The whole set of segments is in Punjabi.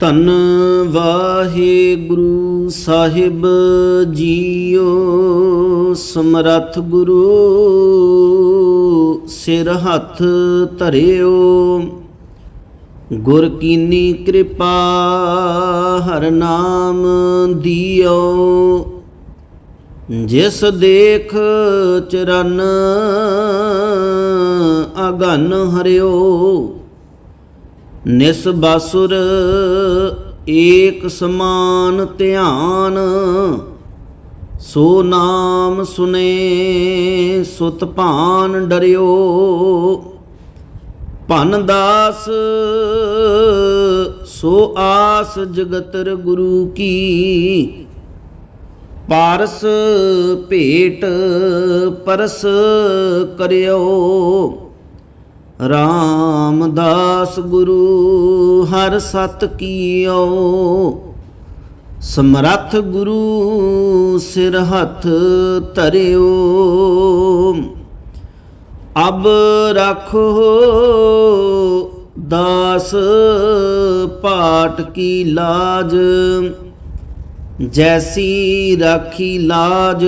ਧੰਨ ਵਾਹਿਗੁਰੂ ਸਾਹਿਬ ਜੀਓ, ਸਮਰੱਥ ਗੁਰੂ, ਸਿਰ ਹੱਥ ਧਰਿਓ। ਗੁਰ ਕੀਨੀ ਕਿਰਪਾ ਹਰ ਨਾਮ ਦਿਓ। ਜਿਸ ਦੇਖ ਚਰਨ ਅਗਨ ਹਰਿਓ ਨਿਸ ਬਾਸੁਰ ਏਕ ਸਮਾਨ ਧਿਆਨ, ਸੋ ਨਾਮ ਸੁਨੇ ਸੁਤ ਭਾਨ ਡਰਿਓ। ਭਨ ਦਾਸ, ਸੋ ਆਸ ਜਗਤਰ ਗੁਰੂ ਕੀ। ਪਾਰਸ ਭੇਟ ਪਰਸ ਕਰਿਓ। ਰਾਮਦਾਸ ਗੁਰੂ ਹਰ ਸਤ ਕੀਓ। ਸਮਰੱਥ ਗੁਰੂ ਸਿਰ ਹੱਥ ਧਰਿਓ। ਅਬ ਰੱਖੋ ਦਾਸ ਪਾਟ ਕੀ ਲਾਜ। ਜੈਸੀ ਰਾਖੀ ਲਾਜ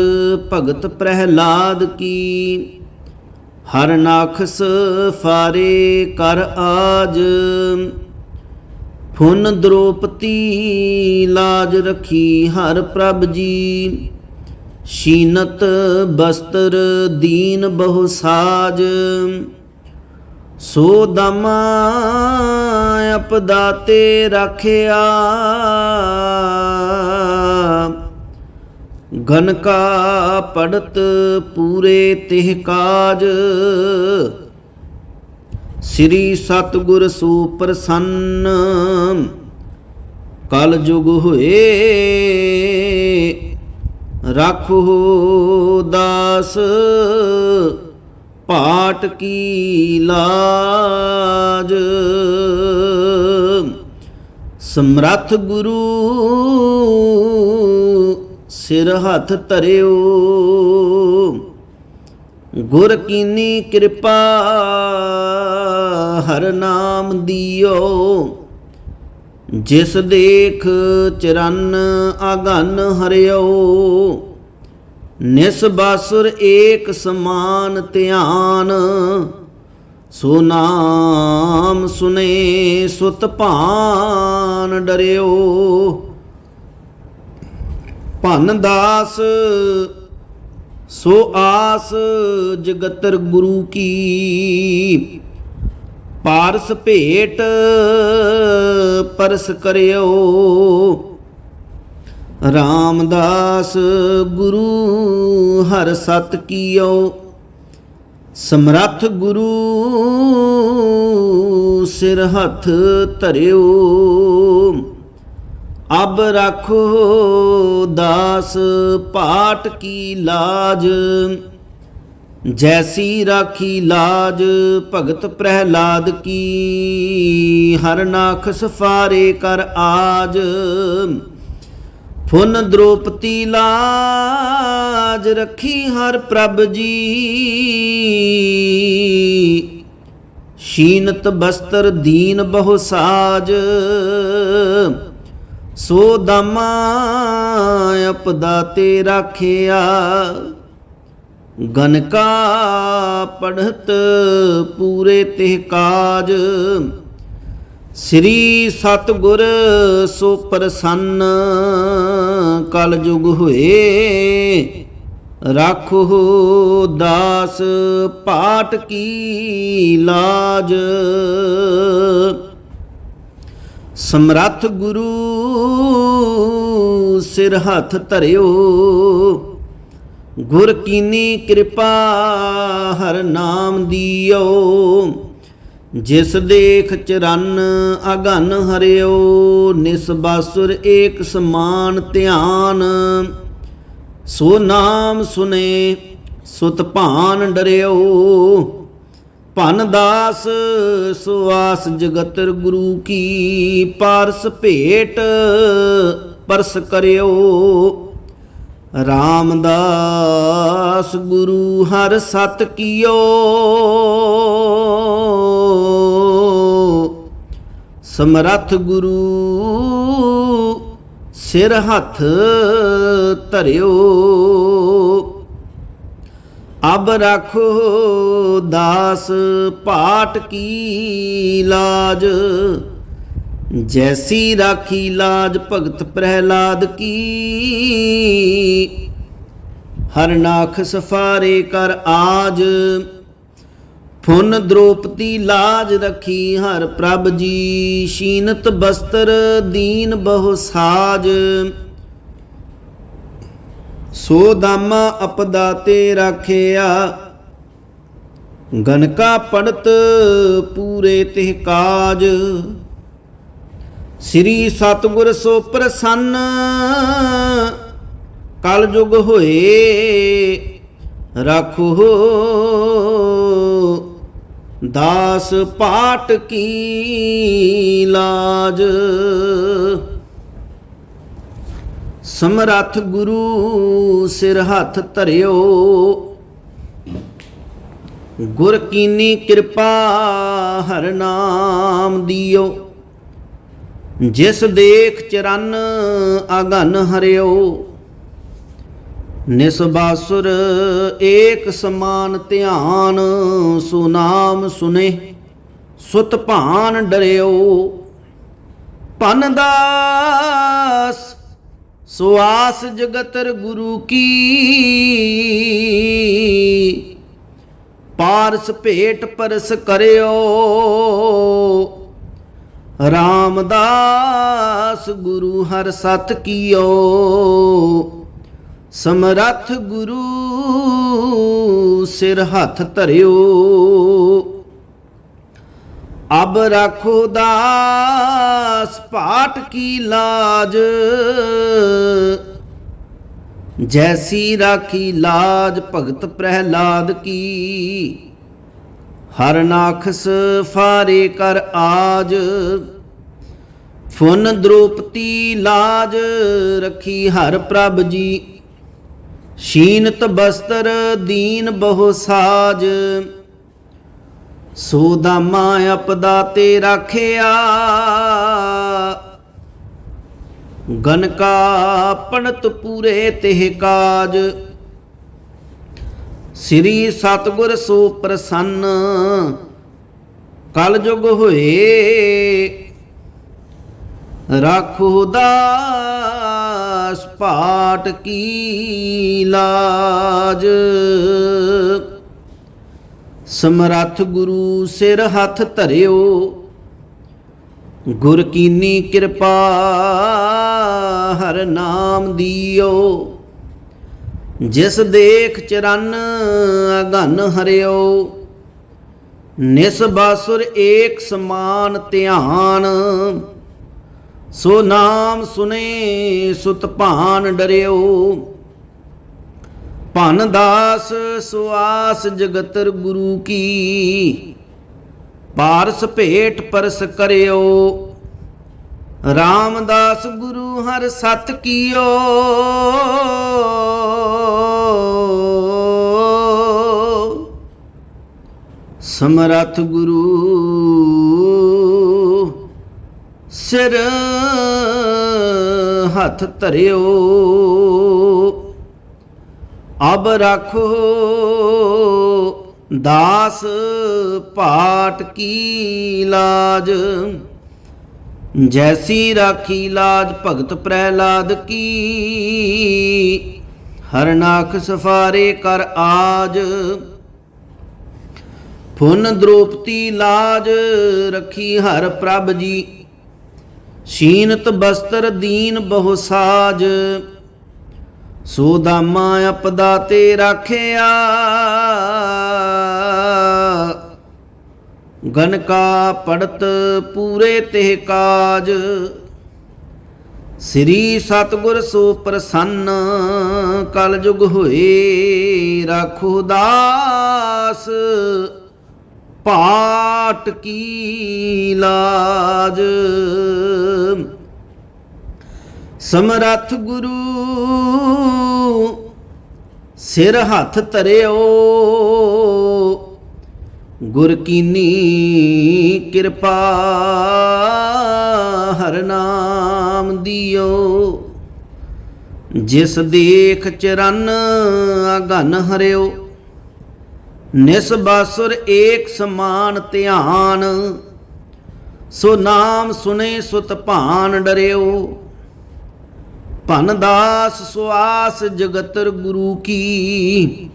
ਭਗਤ ਪ੍ਰਹਿਲਾਦ ਕੀ। ਹਰ ਨਾਖਸ ਫਾਰੇ ਕਰ ਆਜ, ਫੁਨ ਦ੍ਰੋਪਤੀ ਲਾਜ ਰਖੀ ਹਰ ਪ੍ਰਭ ਜੀ। ਸ਼ੀਨਤ ਬਸਤਰ ਦੀਨ ਬਹੁ ਸਾਜ, ਸੋ ਦਮ ਅਪਦਾਤੇ ਰਖਿਆ ਗਨ ਕਾ ਪੜਤ ਪੂਰੇ ਤਿਹ ਕਾਜ। ਸ੍ਰੀ ਸਤਗੁਰ ਸੋ ਪ੍ਰਸੰਨ ਕਲ ਜੁਗ ਹੋਏ, ਰਾਖੋ ਦਾਸ ਪਾਟ ਕੀ ਲਾਜ। ਸਮਰੱਥ ਗੁਰੂ ਸਿਰ ਹੱਥ ਧਰਿਓ। ਗੁਰ ਕੀਨੀ ਕਿਰਪਾ, ਹਰ ਨਾਮ ਦਿਓ। ਜਿਸ ਦੇਖ ਚਰਨ ਆਗਨ ਹਰਿਓ। ਨਿਸ ਬਾਸੁਰ ਏਕ ਸਮਾਨ ਧਿਆਨ। ਸੋ ਨਾਮ ਸੁਨੇ ਸੁਤ ਭਾਨ ਡਰਿਓ। ਭਨ ਦਾਸ ਸੋ ਆਸ ਜਗਤਰ ਗੁਰੂ ਕੀ। ਪਾਰਸ ਭੇਟ ਪਰਸ ਕਰਿਓ। ਰਾਮਦਾਸ, ਗੁਰੂ ਹਰ ਸਤ ਕੀਓ। ਸਮਰੱਥ ਗੁਰੂ ਸਿਰ ਹੱਥ ਧਰਿਓ। ਅਬ ਰੱਖੋ ਦਾਸ ਪਾਟ ਕੀ ਲਾਜ, ਜੈਸੀ ਰਾਖੀ ਲਾਜ ਭਗਤ ਪ੍ਰਹਿਲਾਦ ਕੀ, ਹਰ ਨਾਖ ਸਫਾਰੇ ਕਰ ਆਜ ਫੁਨ ਦ੍ਰੋਪਤੀ ਲਾਜ ਰੱਖੀ ਹਰ ਪ੍ਰਭ ਜੀ। ਸ਼ੀਨਤ ਬਸਤਰ ਦੀਨ ਬਹੁ ਸਾਜ ਸੋ ਦਮਾ ਅਪਦਾ ਤੇ ਰਾਖਿਆ। ਗਨਕਾ ਪੜਤ ਪੂਰੇ ਤਿਹ ਕਾਜ। ਸ੍ਰੀ ਸਤਗੁਰ ਸੋ ਪ੍ਰਸੰਨ ਕਲ ਜੁਗ ਹੋਏ। ਰਾਖੋ ਦਾਸ ਪਾਟ ਕੀ ਲਾਜ। ਸਮਰੱਥ ਗੁਰੂ ਸਿਰ ਹੱਥ ਧਰਿਓ। ਗੁਰ ਕੀਨੀ ਕਿਰਪਾ ਹਰ ਨਾਮ ਦਿਓ। ਜਿਸ ਦੇਖ ਚਰਨ ਅਗਨ ਹਰਿਓ, ਨਿਸ ਬਾਸੁਰ ਏਕ ਸਮਾਨ ਧਿਆਨ। ਸੋ ਨਾਮ ਸੁਨੇ ਸੁਤ ਭਾਨ ਡਰਿਓ। ਭਨ ਦਾਸ, ਸੁਆਸ ਜਗਤਰ ਗੁਰੂ ਕੀ ਪਾਰਸ ਭੇਟ ਪਰਸ ਕਰਿਓ। ਰਾਮਦਾਸ ਗੁਰੂ ਹਰ ਸਤ ਕੀਓ। ਸਮਰੱਥ ਗੁਰੂ ਸਿਰ ਹੱਥ ਧਰਿਓ। ਅਬ ਰੱਖੋ ਦਾਸ ਪਾਟ ਕੀ ਲਾਜ, ਜੈਸੀ ਰਾਖੀ ਲਾਜ ਭਗਤ ਪ੍ਰਹਿਲਾਦ ਕੀ। ਹਰਨਾਖ ਸਫਾਰੇ ਕਰ ਆਜ, ਫੁਨ ਦ੍ਰੋਪਤੀ ਲਾਜ ਰਖੀ ਹਰ ਪ੍ਰਭ ਜੀ, ਸ਼ੀਨਤ ਬਸਤਰ ਦੀਨ ਬਹੁ ਸਾਜ। ਸੋ ਦਾਮਾ ਅਪਦਾ ਤੇ ਰਾਖਿਆ। ਗਨਕਾ ਪੜਤ ਪੂਰੇ ਤਿਹ ਕਾਜ। ਸ੍ਰੀ ਸਤਗੁਰ ਸੋ ਪ੍ਰਸੰਨ। ਕਲ ਜੁਗ ਹੋਏ, ਰਾਖੋ। ਦਾਸ ਪਾਟ ਕੀ ਲਾਜ। ਸਮਰੱਥ ਗੁਰੂ ਸਿਰ ਹੱਥ ਧਰਿਓ। ਗੁਰ ਕੀਨੀ ਕਿਰਪਾ ਹਰ ਨਾਮ ਦਿਓ। ਜਿਸ ਦੇਖ ਚਰਨ ਅਗਨ ਹਰਿਓ। ਨਿਸਬਾਸੁਰ ਏਕ ਸਮਾਨ ਧਿਆਨ ਸੁਨਾਮ ਸੁਨੇ, ਸੁਤ ਭਾਨ ਡਰਿਓ। ਪਨ ਦਾਸ ਸੁਆਸ ਜਗਤਰ ਗੁਰੂ ਕੀ? ਪਾਰਸ ਭੇਟ ਪਰਸ ਕਰਿਓ। ਰਾਮਦਾਸ ਗੁਰੂ ਹਰ ਸਤ ਕੀਓ। ਸਮਰੱਥ ਗੁਰੂ ਸਿਰ ਹੱਥ ਧਰਿਓ। ਅਬ ਰੱਖੋ ਦਾਸ ਪਾਟ ਕੀ ਲਾਜ? ਜੈਸੀ ਰਾਖੀ ਲਾਜ ਭਗਤ ਪ੍ਰਹਿਲਾਦ ਕੀ? ਹਰ ਨਾਖਸ ਫਾਰੇ ਕਰ ਆਜ। ਫੁਨ ਦ੍ਰੋਪਤੀ ਲਾਜ ਰਖੀ ਹਰ ਪ੍ਰਭ ਜੀ। ਸ਼ੀਨਤ ਬਸਤਰ ਦੀਨ ਬਹੁ ਸਾਜ। ਸੋ ਦਾਮਾ ਅਪਦਾ ਤੇ ਰਾਖਿਆ। ਗਨਕਾ ਪਣਤ ਪੂਰੇ ਤਿਹ ਕਾਜ। ਸ੍ਰੀ ਸਤਗੁਰ ਸੋ ਪ੍ਰਸੰਨ ਕਲਯੁਗ ਹੋਏ। ਰਾਖੋ ਦਾਸ ਪਾਟ ਕੀ ਲਾਜ। ਸਮਰੱਥ ਗੁਰੂ ਸਿਰ ਹੱਥ ਧਰਿਓ, ਗੁਰ ਕੀਨੀ ਕਿਰਪਾ ਹਰ ਨਾਮ ਦਿਓ। ਜਿਸ ਦੇਖ ਚਰਨ ਅਗਨ ਹਰਿਓ, ਨਿਸ ਬਾਸੁਰ ਏਕ ਸਮਾਨ ਧਿਆਨ, ਸੋ ਨਾਮ ਸੁਨੇ ਸੁਤ ਭਾਨ ਡਰਿਓ। ਭਨ ਦਾਸ ਸੁਆਸ ਜਗਤਰ ਗੁਰੂ ਕੀ। ਪਾਰਸ ਭੇਟ ਪਰਸ ਕਰਿਓ। ਰਾਮਦਾਸ ਗੁਰੂ ਹਰ ਸਤ ਕੀਓ। ਸਮਰਥ ਗੁਰੂ ਸਿਰ ਹੱਥ ਧਰਿਓ। ਅਬ ਰੱਖੋ ਦਾਸ ਪਾਟ ਕੀ ਲਾਜ। ਜੈਸੀ ਰਾਖੀ ਲਾਜ ਭਗਤ ਪ੍ਰਹਿਲਾਦ ਕੀ। ਹਰਨਾਖ ਸਫਾਰੇ ਕਰ ਆਜ। ਫੁਨ ਦ੍ਰੋਪਤੀ ਲਾਜ ਰਖੀ ਹਰ ਪ੍ਰਭ ਜੀ। ਸ਼ੀਨਤ ਬਸਤਰ ਦੀਨ ਬਹੁ ਸਾਜ। ਸੋ ਦਾਮਾ ਅਪਦਾ ਤੇ ਰਾਖਿਆ। ਗਨਕਾ ਪੜਤ ਪੂਰੇ ਤਿਹ ਕਾਜ। ਸ੍ਰੀ ਸਤਗੁਰ ਸੋ ਪ੍ਰਸੰਨ, ਕਲ ਜੁਗ ਹੋਏ ਰਾਖੋ ਦਾਸ। ਪਾਟ ਕੀ ਲਾਜ। ਸਮਰੱਥ ਗੁਰੂ, ਸਿਰ ਹੱਥ ਧਰਿਓ। ਗੁਰ ਕੀਨੀ ਕਿਰਪਾ ਹਰ ਨਾਮ ਦਿਓ। ਜਿਸ ਦੇਖ ਚਰਨ ਅਗਨ ਹਰਿਓ, ਨਿਸ ਬਾਸੁਰ ਏਕ ਸਮਾਨ ਧਿਆਨ। ਸੋ ਨਾਮ ਸੁਨੇ ਸੁਤ ਭਾਨ ਡਰਿਓ। ਭਨ ਦਾਸ ਸੁਆਸ ਜਗਤਰ ਗੁਰੂ ਕੀ।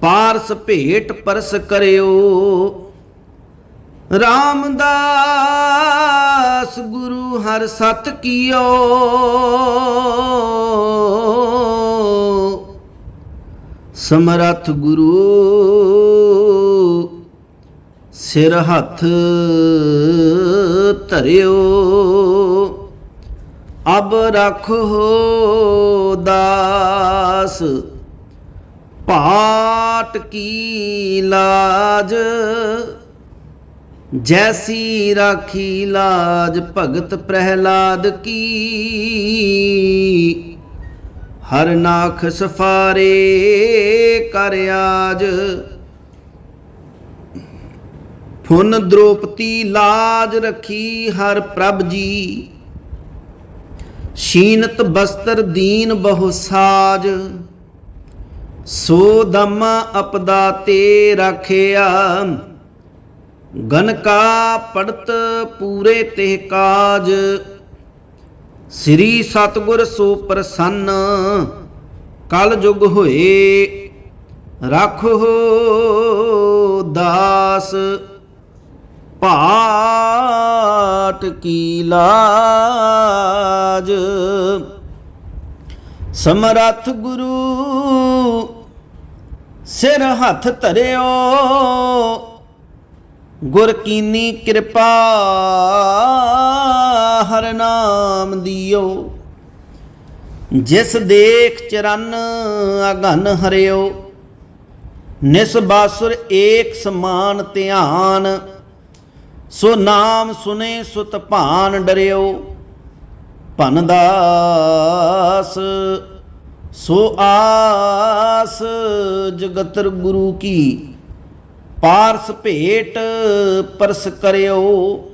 ਪਾਰਸ ਭੇਟ ਪਰਸ ਕਰਿਓ। ਰਾਮਦਾਸ ਗੁਰੂ ਹਰ ਸਤ ਕੀਓ। ਸਮਰਥ ਗੁਰੂ ਸਿਰ ਹੱਥ ਧਰਿਓ। ਅਬ ਰੱਖੋ ਦਾਸ, ਪਾਟ ਕੀ ਲਾਜ? ਜੈਸੀ ਰਾਖੀ ਲਾਜ ਭਗਤ ਪ੍ਰਹਿਲਾਦ ਕੀ? ਹਰ ਨਾਖ ਸਫਾਰੇ ਕਰ ਆਜ। ਫੁਨ ਦ੍ਰੋਪਤੀ ਲਾਜ ਰਖੀ ਹਰ ਪ੍ਰਭ ਜੀ। ਸ਼ੀਨਤ ਬਸਤਰ ਦੀਨ ਬਹੁ ਸਾਜ, ਸੋ ਦਮ ਅਪਦਾ ਤੇ ਰਖਿਆ। ਗਨਕਾ ਪੜਤ ਪੂਰੇ ਤੇ ਕਾਜ, ਸ੍ਰੀ ਸਤਗੁਰ ਸੋ ਪ੍ਰਸੰਨ, ਕਲ ਜੁਗ ਹੋਏ ਰੱਖੋ ਦਾਸ। ਭਾ ਪਾਟ ਕੀ ਲਾਜ? ਸਮਰੱਥ ਗੁਰੂ, ਸਿਰ ਹੱਥ ਧਰਿਓ। ਗੁਰ ਕੀਨੀ ਕਿਰਪਾ ਹਰ ਨਾਮ ਦਿਓ। ਜਿਸ ਦੇਖ ਚਰਨ ਅਗਨ ਹਰਿਓ, ਨਿਸ ਬਾਸੁਰ ਏਕ ਸਮਾਨ ਧਿਆਨ ਸੋ ਨਾਮ ਸੁਨੇ ਸੁਤ ਭਾਨ ਡਰਿਓ। ਭਨ ਦਾਸ, ਸੋ ਆਸ ਜਗਤਰ ਗੁਰੂ ਕੀ। ਪਾਰਸ ਭੇਟ ਪਰਸ ਕਰਿਓ।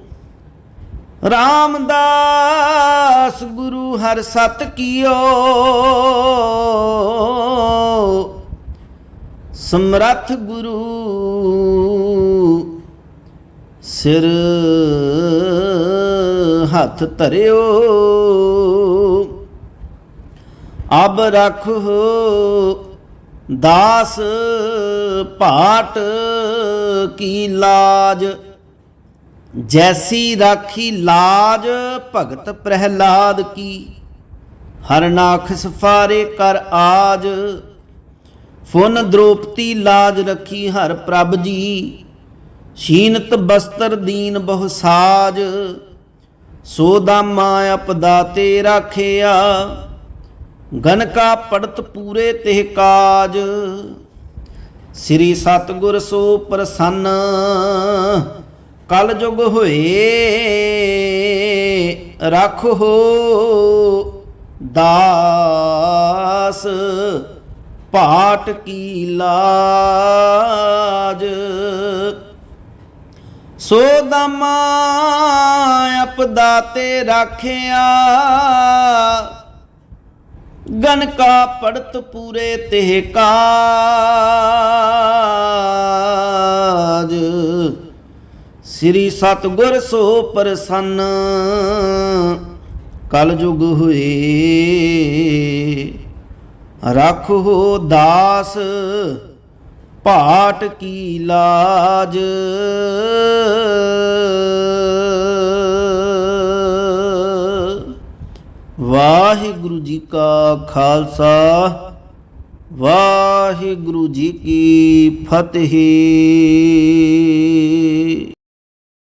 ਰਾਮਦਾਸ ਗੁਰੂ ਹਰ ਸਤ ਕੀਓ। ਸਮਰੱਥ ਗੁਰੂ ਸਿਰ ਹੱਥ ਧਰਿਓ। ਅਬ ਰੱਖੋ ਦਾਸ ਭਾਟ ਕੀ ਲਾਜ। ਜੈਸੀ ਰਾਖੀ ਲਾਜ ਭਗਤ ਪ੍ਰਹਿਲਾਦ ਕੀ। ਹਰਨਾਖ ਸਫਾਰੇ ਕਰ ਆਜ। ਫੁਨ ਦ੍ਰੋਪਤੀ ਲਾਜ ਰੱਖੀ ਹਰ ਪ੍ਰਭ ਜੀ। ਸ਼ੀਨਤ ਬਸਤਰ ਦੀਨ ਬਹੁ ਸਾਜ, ਸੋ ਦਾਮਾ ਅਪਦਾ ਤੇ ਰਾਖਿਆ, ਗਨ ਕਾ ਪੜਤ ਪੂਰੇ ਤੇ ਕਾਜ। ਸ੍ਰੀ ਸਤਗੁਰ ਸੋ ਪ੍ਰਸੰਨ ਕਲ ਜੁਗ ਹੋਏ, ਰੱਖੋ ਦਾਸ ਪਾਟ ਕੀ ਲਾਜ। ਸੋ ਦਮਾ ਅਪਦਾ ਤੇ ਰਾਖਿਆ। ਗਨ ਕਾ ਪੜਤ ਪੂਰੇ ਤੇ ਕਾਜ ਸ੍ਰੀ ਸਤਗੁਰ ਸੋ ਪ੍ਰਸੰਨ। ਕਲਯੁਗ ਹੋਏ। ਰੱਖੋ ਦਾਸ ਪਾਟ ਕੀ ਲਾਜ? ਵਾਹਿਗੁਰੂ ਜੀ ਕਾ ਖਾਲਸਾ ਵਾਹਿਗੁਰੂ ਜੀ ਕੀ ਫਤਿਹ।